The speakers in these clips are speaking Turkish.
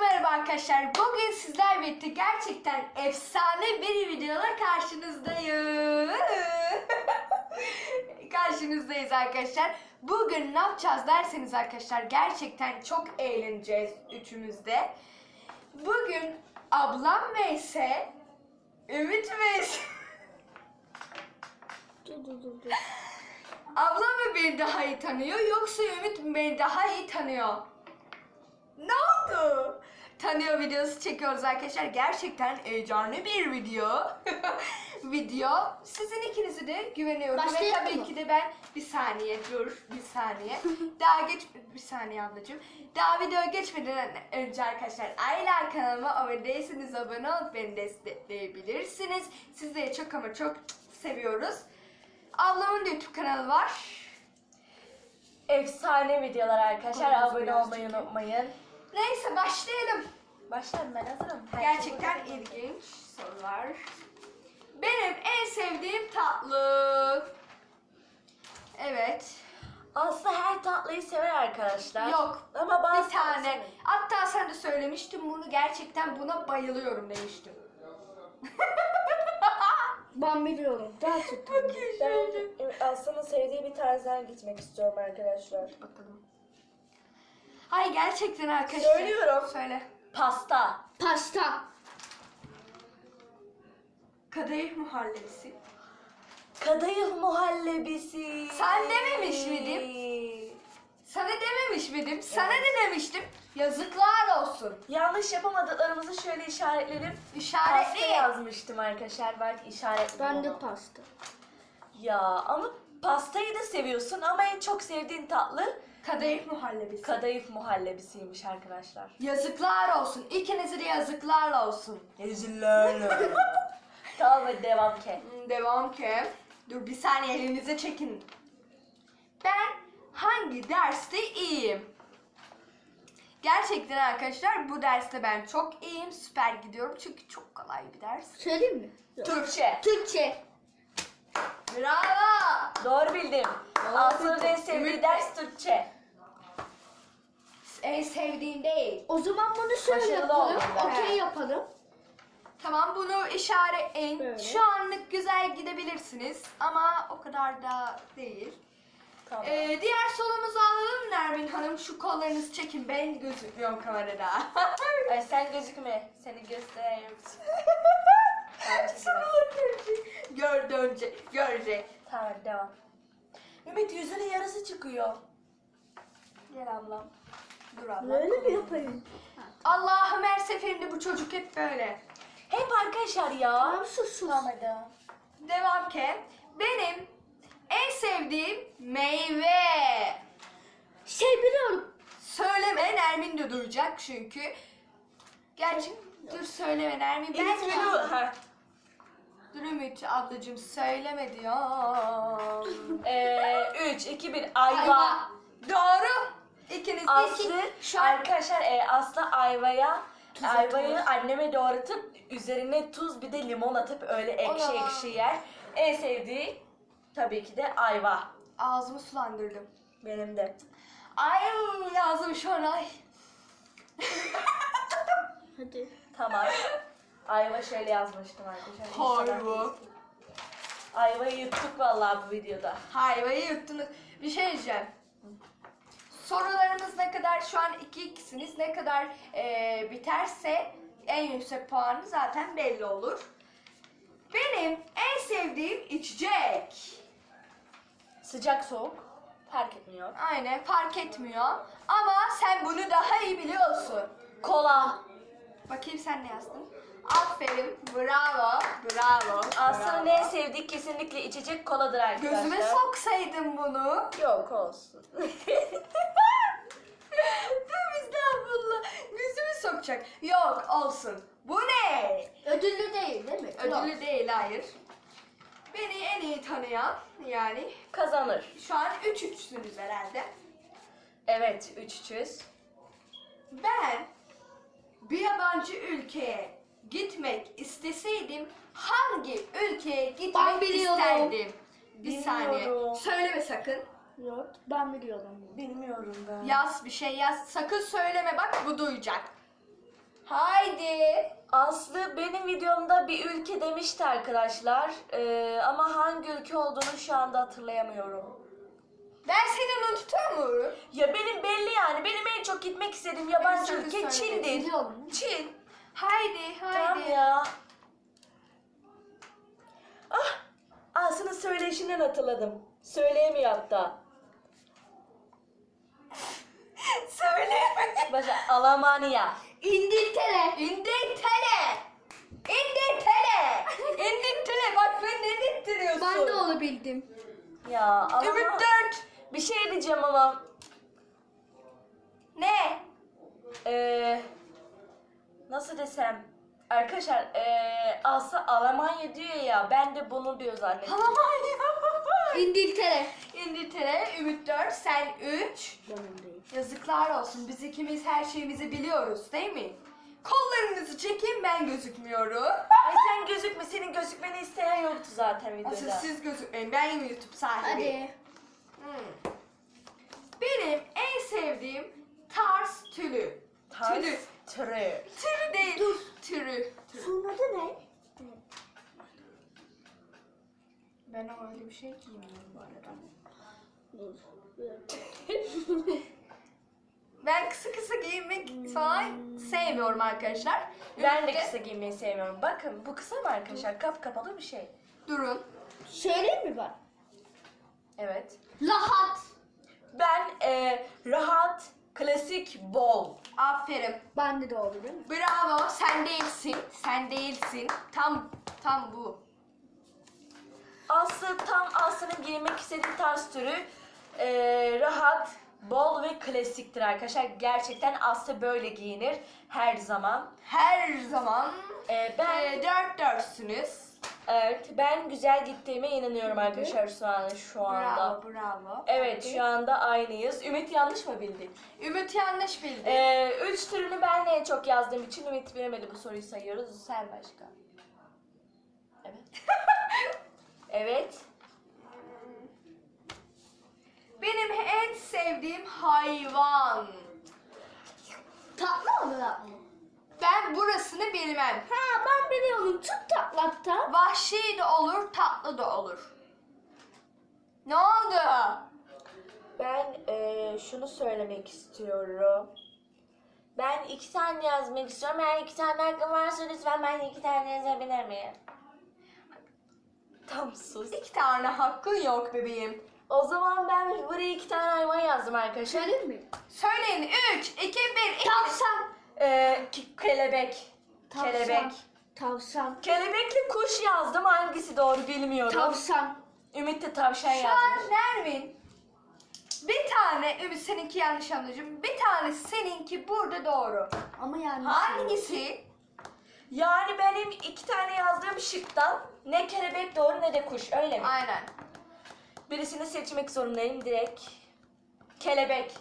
merhaba arkadaşlar. Bugün sizler birlikte gerçekten efsane bir videoda karşınızdayım. Karşınızdayız arkadaşlar. Bugün ne yapacağız derseniz arkadaşlar gerçekten çok eğleneceğiz üçümüz de. Bugün ablam vs Ümit Dur dur dur dur. Ablam mı beni daha iyi tanıyor yoksa Ümit mi beni daha iyi tanıyor? Ne oldu? Tanıyor videosu çekiyoruz arkadaşlar. Gerçekten heyecanlı bir video. video. Sizin ikinizi de güveniyorum. Ve Başlayalım tabii mı? ki de ben bir saniye dur bir saniye. Daha geç bir saniye ablacığım. Daha videoya geçmeden önce arkadaşlar Aylar kanalıma abone değilseniz abone olup beni destekleyebilirsiniz. Sizleri çok ama çok seviyoruz. Ablamın da YouTube kanalı var. Efsane videolar arkadaşlar. Abone olmayı unutmayın. Neyse başlayalım. Başlarım ben hazırım. Her Gerçekten şey ilginç sorular. Benim en sevdiğim tatlı. Evet. Aslı her tatlıyı sever arkadaşlar. Yok. Ama bazı Bir tane. Hatta sen de söylemiştin bunu gerçekten buna bayılıyorum demiştim. Ben biliyorum. Gerçekten. sever. Ben Aslı'nın sevdiği bir tarzdan gitmek istiyorum arkadaşlar. Bakalım. Hayır gerçekten arkadaşlar. Söylüyorum. Söyle. Pasta. Pasta. Kadayıf muhallebisi. Kadayıf muhallebisi. Sen dememiş miydin? Sana dememiş miydim? Sana ne demiştim? Yazıklar olsun. Yanlış yapamadıklarımızı şöyle işaretledim. Pasta İşaretli. yazmıştım arkadaşlar. Belki işaretledim Ben de pasta. Ya ama pastayı da seviyorsun ama en çok sevdiğin tatlı Kadayıf muhallebisi. kadayıf muhallebisiymiş arkadaşlar. Yazıklar olsun. İkinize de yazıklar olsun. Yazıklar Tamam hadi devam ke. Devam ki. Dur bir saniye elinize çekin. Ben hangi derste iyiyim? Gerçekten arkadaşlar bu derste ben çok iyiyim. Süper gidiyorum çünkü çok kolay bir ders. Söyleyeyim mi? Türkçe. Türkçe. Bravo. Doğru bildim. Aslı'nın en sevdiği ders Türkçe. En sevdiğim değil. O zaman bunu şöyle Başarılı yapalım. Okey yapalım. Tamam bunu işaretleyin. Böyle. Şu anlık güzel gidebilirsiniz ama o kadar da değil. Tamam. Ee, diğer sorumuzu alalım Nermin Hanım. Şu kollarınızı çekin. Ben gözükmüyorum kamerada. Ay sen gözükme. Seni çekin. Sana görecek. Gördü önce. Görecek. Tamam devam. Ümit yüzünün yarısı çıkıyor. Gel ablam. Dur abla. Böyle mi yapayım? Allah'ım her seferinde bu çocuk hep böyle. Hep arkadaşlar ya. Tamam sus sus. Tamam hadi devam. Ki. Benim en sevdiğim meyve. Şey biliyorum. Söyleme Nermin de duyacak çünkü. Gerçi dur söyleme Nermin. Ben. Ha. Dur Ümit ablacığım söyleme diyorum. Ee, 3, 2, 1. Ayva. Ayva. Doğru. İkiniz de Aslı iki. Şu an arkadaşlar e, Aslı ayvaya Tuz ayvayı anneme doğratıp üzerine tuz bir de limon atıp öyle ekşi Ana. ekşi yer. En sevdiği tabii ki de ayva. ağzımı sulandırdım. Benim de. Ay ağzım şu an ay. Hadi. Tamam. Ayva şöyle yazmıştım arkadaşlar. Gözüküyor. Ayvayı yuttuk vallahi bu videoda. Hayvayı yuttunuz. Bir şey diyeceğim. Sorularımız ne kadar şu an iki ikisiniz ne kadar eee, biterse en yüksek puanı zaten belli olur. Benim en sevdiğim içecek. Sıcak soğuk fark etmiyor. Aynen fark etmiyor. Ama sen bunu daha iyi biliyorsun. Kola. Bakayım sen ne yazdın? Aferin. Bravo. Bravo. Aslı'nın bravo. en sevdiği kesinlikle içecek koladır arkadaşlar. Gözüme soksaydın bunu. Yok olsun. Tabii estağfurullah. Gözümü sokacak. Yok olsun. Bu ne? Ödüllü değil değil mi? Ödüllü değil hayır. Beni en iyi tanıyan yani Kazanır. şu an 3 üçsünüz herhalde. Evet 300. Ben bir yabancı ülkeye gitmek isteseydim hangi ülkeye gitmek Ben biliyorum. isterdim? Bir saniye. Bilmiyorum. Söyleme sakın. Yok ben biliyorum. Bilmiyorum ben. Yaz bir şey yaz. Sakın söyleme bak bu duyacak. Haydi. Aslı benim videomda bir ülke demişti arkadaşlar. Ee, ama hangi ülke olduğunu şu anda hatırlayamıyorum. Ben seni unutamıyorum. Ya benim belli yani. Benim en çok gitmek istediğim yabancı ülke. Çin'dir. Biliyorum. Çin. Haydi, haydi. Tamam ya. Ah! Aslı'nın söyleyişinden hatırladım. Söyleyemiyor hatta. Söyle. Başka Almanya. İngiltere. İngiltere. İngiltere. İngiltere. Bak ben ne dittiriyorsun? Ben de onu bildim. Ya Almanya. Ümit dört. Bir şey diyeceğim ama. Ne? Ee, nasıl desem? Arkadaşlar ee, Aslı Almanya diyor ya ben de bunu diyor zannettim. Almanya. İngiltere. İngiltere, Ümit 4, sen 3. Benim değil. Yazıklar olsun. Biz ikimiz her şeyimizi biliyoruz değil mi? Kollarınızı çekin ben gözükmüyorum. Ay sen gözükme senin gözükmeni isteyen yoktu zaten videoda. Asıl siz gözükmeyin. Ben YouTube sahibiyim. Hadi. Hmm. Benim en sevdiğim tarz türü. Tars Türü. Türü. Türü değil. Dur. Türü. Bunun adı ne? Ben o öyle bir şey giymiyorum bu arada. Ben kısa kısa giyinmek falan sevmiyorum arkadaşlar. Ben de kısa giymeyi sevmiyorum. Bakın bu kısa mı arkadaşlar? Kap kapalı bir şey. Durun. Söyleyeyim mi ben? Evet. Rahat. Ben ee, rahat, klasik, bol. Aferin. Bende de oldu değil mi? Bravo. Sen değilsin. Sen değilsin. Tam tam bu. Aslı tam Aslı'nın giymek istediği tarz türü ee, rahat, bol ve klasiktir arkadaşlar. Gerçekten Aslı böyle giyinir her zaman. Her zaman Ee, ben e, dört dörtsünüz. Evet ben güzel gittiğime inanıyorum arkadaşlar şu an şu anda. Bravo, bravo. Evet şu anda aynıyız. Ümit yanlış mı bildik? Ümit yanlış bildi. Ee, üç türünü ben en çok yazdığım için Ümit bilemedi bu soruyu sayıyoruz. Sen başka. Evet. evet. Benim en sevdiğim hayvan. Tatlı mı? Ben burasını bilmem. Ha ben biliyorum. Çok taklakta. Vahşi de olur, tatlı da olur. Ne oldu? Ben eee, şunu söylemek istiyorum. Ben iki tane yazmak istiyorum. Eğer iki tane hakkım varsa lütfen ben iki tane yazabilir miyim? Tam sus. İki tane hakkın yok bebeğim. O zaman ben buraya iki tane hayvan yazdım arkadaşlar. Söyleyeyim mi? Söyleyin 3, 2, 1, Tavşan. Eee, ki- kelebek. Tavşan. Kelebek. Tavşan. Kelebekli kuş yazdım. Hangisi doğru bilmiyorum. Tavşan. Ümit de tavşan Şu an yazmış. Nermin. Bir tane, Ümit seninki yanlış anlayacağım. Bir tane seninki burada doğru. Ama yani. Hangisi? Yani benim iki tane yazdığım şıktan ne kelebek doğru ne de kuş öyle mi? Aynen. Birisini seçmek zorundayım direkt. Kelebek.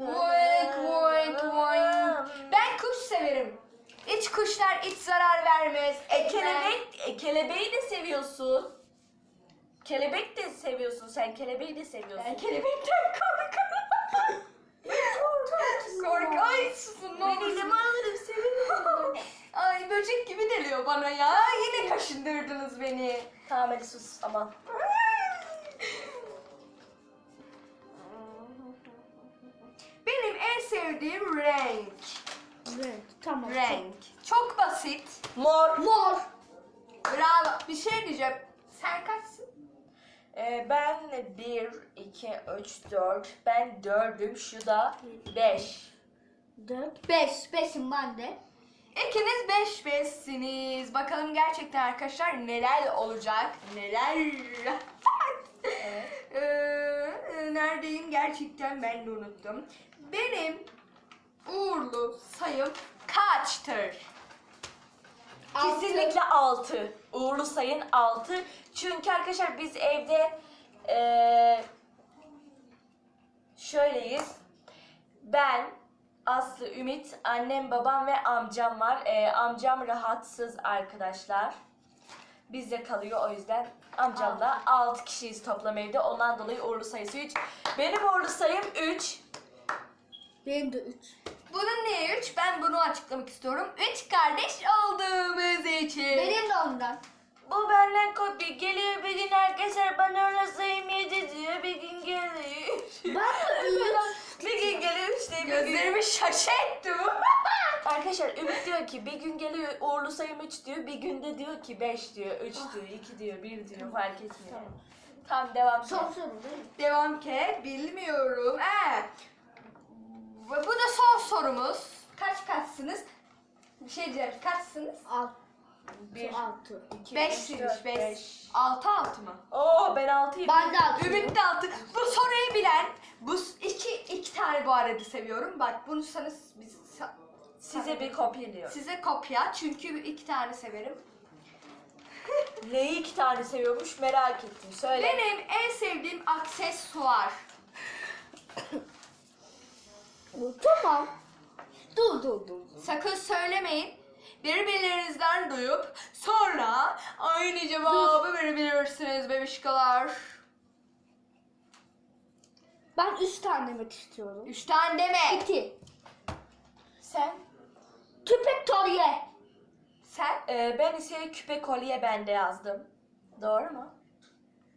Boink, boink, boink. Ben kuş severim. İç kuşlar hiç zarar vermez. E, kelebek, e, kelebeği de seviyorsun. Kelebek de seviyorsun sen. Kelebeği de seviyorsun. Ben kelebekten korkarım. Kork. Ay susun ne olursun. elime alırım seviyorum. Ay böcek gibi deliyor bana ya. Yine kaşındırdınız beni. tamam hadi sus aman. Sevdiğim renk. Evet. Tamam. Renk. Çok basit. Mor. Mor. Bravo. Bir şey diyeceğim. Sen kaçsın? Ee, ben 1, 2, 3, 4. Ben dördüm. Şu da 5. Dört. Beş. Beşim ben de. İkiniz beş beşsiniz. Bakalım gerçekten arkadaşlar neler olacak. Neler. Evet. Ee, neredeyim gerçekten ben de unuttum. Benim uğurlu sayım kaçtır? Kesinlikle 6. Uğurlu sayın 6. Çünkü arkadaşlar biz evde eee şöyleyiz. Ben, Aslı, Ümit, annem, babam ve amcam var. Eee, amcam rahatsız arkadaşlar. Bizde kalıyor o yüzden amcamla 6 kişiyiz toplam evde. Ondan dolayı uğurlu sayısı 3. Benim uğurlu sayım 3. Benim de üç. Bunun niye Niye 3? Ben bunu açıklamak istiyorum. 3 kardeş olduğumuz için. Benim de ondan. Bu benden kopya geliyor bir gün arkadaşlar bana öyle sayım yedi diyor bir gün geliyor. Ben de üç. bir gün geliyor işte bir gün. Gözlerimi şaşı etti bu. Arkadaşlar Ümit diyor ki bir gün geliyor uğurlu sayım 3 diyor bir günde diyor ki 5 diyor 3 diyor 2 diyor 1 diyor fark etmiyor. Tamam. Tamam devam. Son soru değil mi? Devam ke bilmiyorum. Ee, bu bu da son sorumuz. Kaç kaçsınız? Bir şey diyeceğim. Kaçsınız? Alt. 1 Altı. 2 5'siniz. 5. 6 6 mı? Oo ben 6'yım. Ben de altı. Ümit de 6. Bu soruyu bilen bu s- iki iki tane bu arada seviyorum. Bak bunu sana biz Size bir kopya size kopya çünkü iki tane severim. Neyi iki tane seviyormuş merak ettim. Söyle. Benim en sevdiğim aksesuar. Tamam. Dur dur dur. Sakın söylemeyin. Birbirlerinizden duyup sonra aynı cevabı verebilirsiniz bebişkalar. Ben üç tane demek istiyorum. Üç tane deme. İki. Sen? Tüpek torye. Sen? Ee, ben ise küpe kolye bende yazdım. Doğru mu?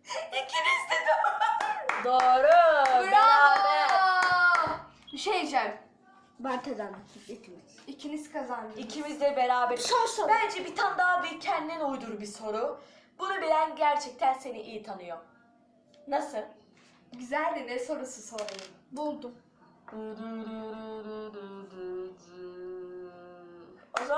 İkiniz de doğru. Doğru. Beraber. Bravo. Bir şey diyeceğim. Ben kazandım. İkimiz. İkiniz kazandınız. İkimiz de beraber. Son soru. Bence bir tane daha bir kendin uydur bir soru. Bunu bilen gerçekten seni iyi tanıyor. Nasıl? Güzeldi ne sorusu sorayım. Buldum.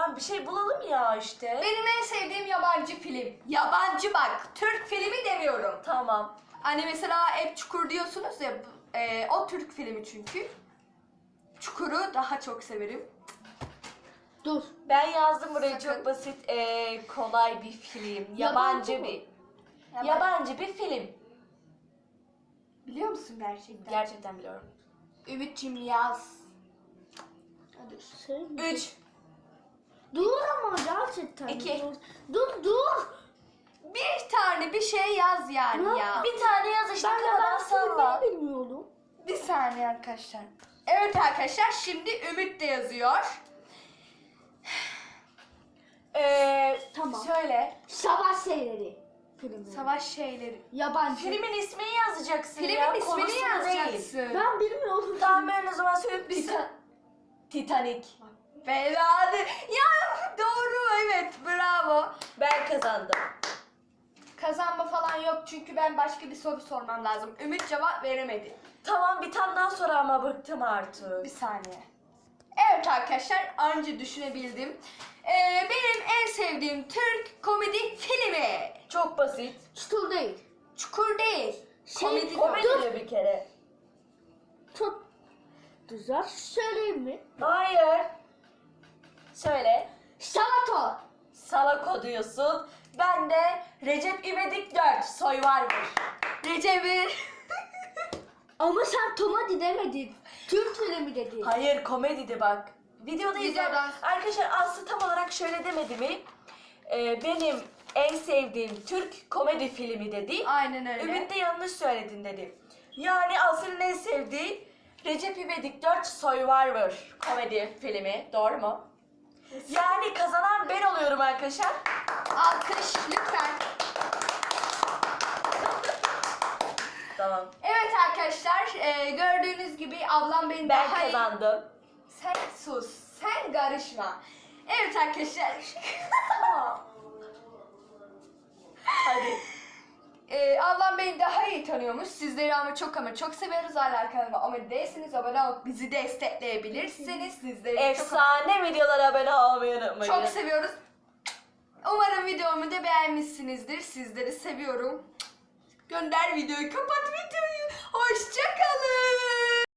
O zaman bir şey bulalım ya işte. Benim en sevdiğim yabancı film. Yabancı bak. Türk filmi demiyorum. Tamam. Hani mesela hep Çukur diyorsunuz ya. e, o Türk filmi çünkü. Çukur'u daha çok severim. Dur. Ben yazdım buraya Sakın. çok basit, eee, kolay bir film. Yabancı, Yabancı mı? bir. Yabancı. Yabancı bir film. Biliyor musun gerçekten? Gerçekten biliyorum. Ümit'cim yaz. Hadi söyle. 3. Dur ama gerçekten. İki. Dur. Dur dur. Bir tane bir şey yaz yani Ne? ya. Bir tane yaz işte Ben de ben salla. filmini bilmiyorum. Bir saniye arkadaşlar. Evet arkadaşlar şimdi Ümit de yazıyor. Eee, Tamam. Söyle. Savaş şeyleri. Filmi. Savaş şeyleri. Yabancı. Filmin ismini yazacaksın Filmin ya. ismini konusunu Değil. yazacaksın. Ben bilmiyorum. Tamam ben o zaman söyleyeyim. Bir Titan- Titanic. Beladı. Ya doğru evet bravo. Ben kazandım. Kazanma falan yok çünkü ben başka bir soru sormam lazım. Ümit cevap veremedi. Tamam bir tane daha sor ama bıktım artık. Bir saniye. Evet arkadaşlar anca düşünebildim. Ee, benim en sevdiğim Türk komedi filmi. Çok basit. Çukur değil. Çukur değil. Şey, komedi Komedi diyor. bir kere. Çok güzel. Söyleyeyim mi? Hayır. Söyle. Salata. Salako diyorsun. Ben de Recep İvedik 4 soy var mı? Recep'in. Ama sen Tomadi demedin. Türk filmi dedin. Hayır komediydi bak. Videoda. Videodan. Arkadaşlar Aslı tam olarak şöyle demedi mi? Ee, benim en sevdiğim Türk komedi filmi dedi. Aynen öyle. Ümit de yanlış söyledin dedi. Yani Aslı'nın en sevdiği Recep İvedik 4 Survivor komedi filmi. Doğru mu? Yani kazanan ben oluyorum arkadaşlar. Alkış lütfen. Tamam. Evet arkadaşlar e, gördüğünüz gibi ablam beni Ben daha iyi- kazandım. Sen sus. Sen karışma. Evet arkadaşlar. Hadi. Ee, ablam beni daha iyi tanıyormuş. Sizleri ama çok ama çok seviyoruz. Hala kanalıma abone değilseniz abone olup bizi destekleyebilirsiniz. Sizleri çok, Efsane videolara abone olmayı unutmayın. çok seviyoruz. Umarım videomu da beğenmişsinizdir. Sizleri seviyorum. Gönder videoyu, kapat videoyu. Hoşçakalın.